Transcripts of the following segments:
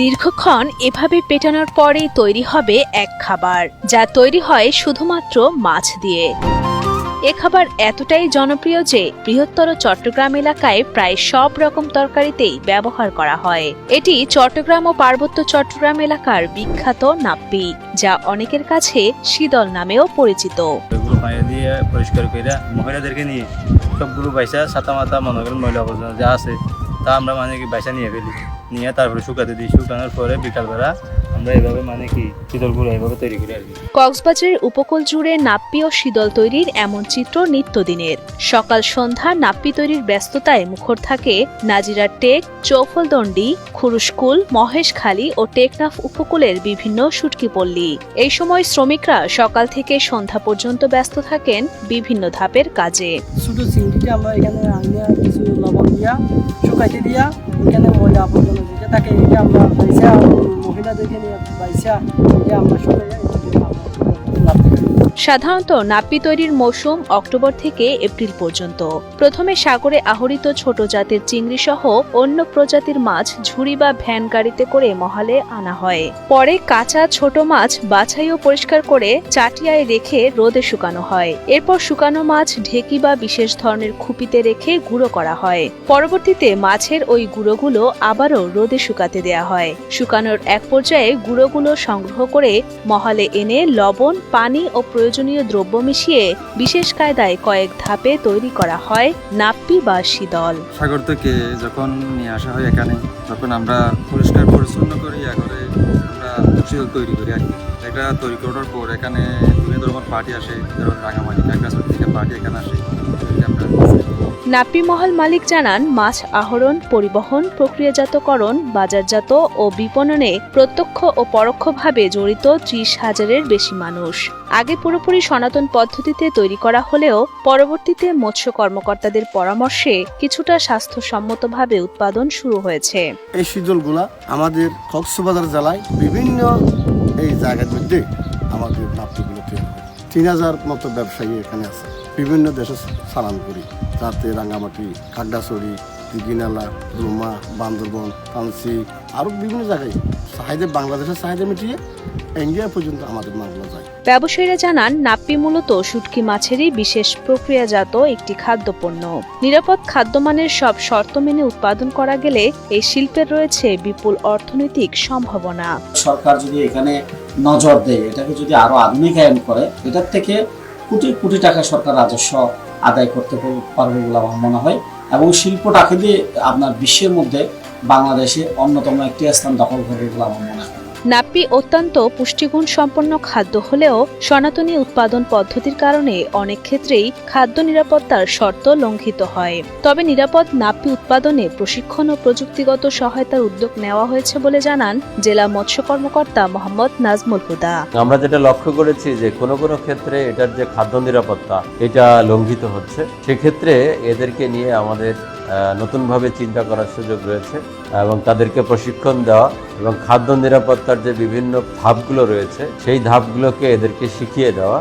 দীর্ঘক্ষণ এভাবে পেটানোর পরেই তৈরি হবে এক খাবার, যা তৈরি হয় শুধুমাত্র মাছ দিয়ে। এ খাবার এতটাই জনপ্রিয় যে বৃহত্তর চট্টগ্রাম এলাকায় প্রায় সব রকম তরকারিতেই ব্যবহার করা হয়। এটি চট্টগ্রাম ও পার্বত্য চট্টগ্রাম এলাকার বিখ্যাত নাপ্পি, যা অনেকের কাছে শীতল নামেও পরিচিত। মহিলাদেরকে নিয়ে সবগুলো বাইসা সাতা মাথা মনে করেন ময়লা আবর্জনা যা আছে। তা আমরা মানে কি বাইসা নিয়ে ফেলি। নিয়ে তারপরে শুকাতে দিই। শুকানোর পরে বিকালবেলা আমরা এইভাবে মানে কি শীতলগুলো এইভাবে তৈরি করি আর কি। কক্সবাজারের উপকূল জুড়ে নাপ্পি ও শীতল তৈরির এমন চিত্র নিত্যদিনের সকাল সন্ধ্যা নাপ্পি তৈরির ব্যস্ততায় মুখর থাকে নাজিরার টেক চৌফলদণ্ডি খুরুশকুল মহেশখালী ও টেকনাফ উপকূলের বিভিন্ন সুটকি পল্লী। এই সময় শ্রমিকরা সকাল থেকে সন্ধ্যা পর্যন্ত ব্যস্ত থাকেন বিভিন্ন ধাপের কাজে। ছোট চিংড়িটা আমরা এখানে কিছু লবণ দিয়া শুকাইতে দিয়া এখানে ময়লা আবর্জনা যেটা থাকে, এটা আমরা বাইসা, মহিলাদেরকে নিয়ে বাইসা, এটা আমরা শুকাইয়া সাধারণত নাপ্পি তৈরির মৌসুম অক্টোবর থেকে এপ্রিল পর্যন্ত। প্রথমে সাগরে আহরিত ছোট জাতের চিংড়ি সহ অন্য প্রজাতির মাছ ঝুড়ি বা ভ্যান গাড়িতে করে মহালে আনা হয়। পরে কাঁচা ছোট মাছ বাছাই ও পরিষ্কার করে চাটিয়ায় রেখে রোদে শুকানো হয়। এরপর শুকানো মাছ ঢেকি বা বিশেষ ধরনের খুপিতে রেখে গুঁড়ো করা হয়। পরবর্তীতে মাছের ওই গুঁড়োগুলো আবারও রোদে শুকাতে দেয়া হয়। শুকানোর এক পর্যায়ে গুঁড়োগুলো সংগ্রহ করে মহালে এনে লবণ, পানি ও প্রয়োজনীয় দ্রব্য মিশিয়ে বিশেষ কায়দায় কয়েক ধাপে তৈরি করা হয় নাপ্পি বা শীতল। সাগর থেকে যখন নিয়ে আসা হয় এখানে, তখন আমরা পরিষ্কার পরিচ্ছন্ন করি করে আমরা শীতল তৈরি করি, আর কি। এটা তৈরি করার পর এখানে বিভিন্ন ধরনের পার্টি আসে, ধরুন রাঙামাটি, কাকড়াছড়ি থেকে পার্টি এখানে আসে। আমরা নাপ্পি মহল মালিক জানান, মাছ আহরণ, পরিবহন, প্রক্রিয়াজাতকরণ, বাজারজাত ও বিপণনে প্রত্যক্ষ ও পরোক্ষভাবে জড়িত ত্রিশ হাজারের বেশি মানুষ। আগে পুরোপুরি সনাতন পদ্ধতিতে তৈরি করা হলেও পরবর্তীতে মৎস্য কর্মকর্তাদের পরামর্শে কিছুটা স্বাস্থ্যসম্মতভাবে উৎপাদন শুরু হয়েছে। এই শীতলগুলা আমাদের কক্সবাজার জেলায় বিভিন্ন এই জায়গার মধ্যে আমাদের নাপ্তিগুলো তৈরি তিন হাজার মতো ব্যবসায়ী এখানে আছে। বিভিন্ন দেশে চালান করি যাতে রাঙ্গামাটি কাকড়াছড়ি দিঘিনালা রুমা বান্দরবন পানসি আরও বিভিন্ন জায়গায় চাহিদা বাংলাদেশের চাহিদা মিটিয়ে ইন্ডিয়া পর্যন্ত আমাদের মালগুলো যায়। ব্যবসায়ীরা জানান নাপ্পি মূলত শুটকি মাছেরই বিশেষ প্রক্রিয়াজাত একটি খাদ্যপণ্য। নিরাপদ খাদ্যমানের সব শর্ত মেনে উৎপাদন করা গেলে এই শিল্পের রয়েছে বিপুল অর্থনৈতিক সম্ভাবনা। সরকার যদি এখানে নজর দেয় এটাকে যদি আরও আধুনিকায়ন করে এটার থেকে কোটি কোটি টাকা সরকার রাজস্ব আদায় করতে পারবে বলে আমার মনে হয়। এবং শিল্পটাকে দিয়ে আপনার বিশ্বের মধ্যে বাংলাদেশে অন্যতম একটি স্থান দখল করবে বলে আমার মনে হয়। নাপ্পি অত্যন্ত পুষ্টিগুণ সম্পন্ন খাদ্য হলেও সনাতনী উৎপাদন পদ্ধতির কারণে অনেক ক্ষেত্রেই খাদ্য নিরাপত্তার শর্ত লঙ্ঘিত হয়। তবে নিরাপদ নাপ্পি উৎপাদনে প্রশিক্ষণ ও প্রযুক্তিগত সহায়তার উদ্যোগ নেওয়া হয়েছে বলে জানান জেলা মৎস্য কর্মকর্তা মোহাম্মদ নাজমুল হুদা। আমরা যেটা লক্ষ্য করেছি যে কোনো কোনো ক্ষেত্রে এটার যে খাদ্য নিরাপত্তা, এটা লঙ্ঘিত হচ্ছে। সেক্ষেত্রে এদেরকে নিয়ে আমাদের নতুনভাবে চিন্তা করার সুযোগ রয়েছে এবং তাদেরকে প্রশিক্ষণ দেওয়া এবং খাদ্য নিরাপত্তার যে বিভিন্ন ধাপগুলো রয়েছে, সেই ধাপগুলোকে এদেরকে শিখিয়ে দেওয়া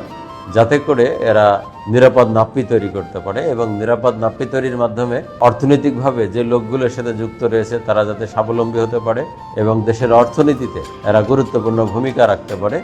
যাতে করে এরা নিরাপদ নাপ্পি তৈরি করতে পারে এবং নিরাপদ নাপ্পি তৈরির মাধ্যমে অর্থনৈতিকভাবে যে লোকগুলোর সাথে যুক্ত রয়েছে, তারা যাতে স্বাবলম্বী হতে পারে এবং দেশের অর্থনীতিতে এরা গুরুত্বপূর্ণ ভূমিকা রাখতে পারে।